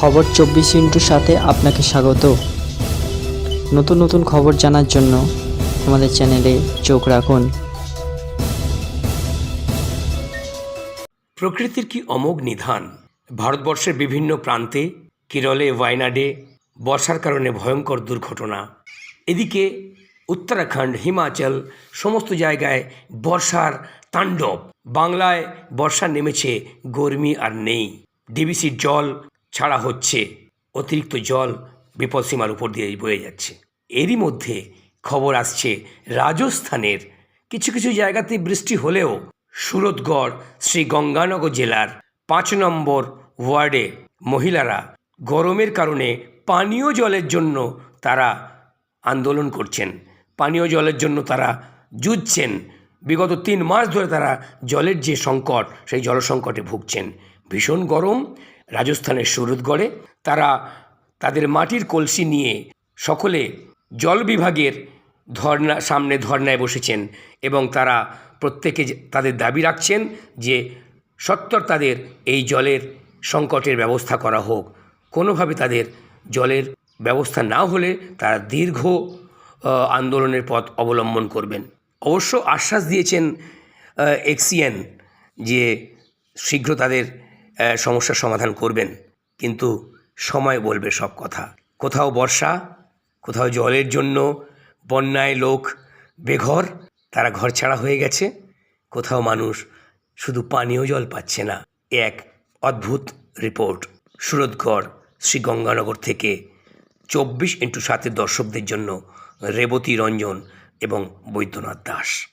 খবর চব্বিশ ইন্টুর সাথে আপনাকে স্বাগত। নতুন নতুন খবর জানার জন্য আমাদের চ্যানেলে চোখ রাখুন। প্রকৃতির কি অমোঘ নিধান? ভারতবর্ষের বিভিন্ন প্রান্তে কেরলে ওয়াইনাডে বর্ষার কারণে ভয়ঙ্কর দুর্ঘটনা। এদিকে উত্তরাখণ্ড, হিমাচল সমস্ত জায়গায় বর্ষার তাণ্ডব। বাংলায় বর্ষা নেমেছে গরমি আর নেই। ডিবিসির জল ছাড়া হচ্ছে। অতিরিক্ত জল বিপদসীমার উপর দিয়ে বয়ে যাচ্ছে। এরই মধ্যে খবর আসছে, রাজস্থানের কিছু কিছু জায়গাতে বৃষ্টি হলেও সুরতগড় শ্রী গঙ্গানগর জেলার পাঁচ নম্বর ওয়ার্ডে মহিলারা গরমের কারণে পানীয় জলের জন্য তারা আন্দোলন করছেন। পানীয় জলের জন্য তারা যুঝছেন বিগত তিন মাস ধরে তারা জলের যে সংকট, সেই জল সংকটে ভুগছেন। ভীষণ গরম রাজস্থানের সুরতগড়ে, তারা তাদের মাটির কলসি নিয়ে সকলে জল বিভাগের ধর্না, সামনে ধর্নায় বসেছেন এবং তারা প্রত্যেকে তাদের দাবি রাখছেন যে সত্তর তাদের এই জলের সংকটের ব্যবস্থা করা হোক। কোনোভাবে তাদের জলের ব্যবস্থা না হলে তারা দীর্ঘ আন্দোলনের পথ অবলম্বন করবেন। অবশ্য আশ্বাস দিয়েছেন এক্সিএন যে শীঘ্র তাদের সমস্যার সমাধান করবেন। কিন্তু সময় বলবে সব কথা। কোথাও বর্ষা, কোথাও জলের জন্য বন্যায় লোক বেঘর, তারা ঘর ছাড়া হয়ে গেছে। কোথাও মানুষ শুধু পানীয় জল পাচ্ছে না। এক অদ্ভুত রিপোর্ট। সুরতগড় শ্রী গঙ্গানগর থেকে চব্বিশ ইন্টু সাতের দর্শকদের জন্য রেবতী রঞ্জন এবং বৈদ্যনাথ দাস।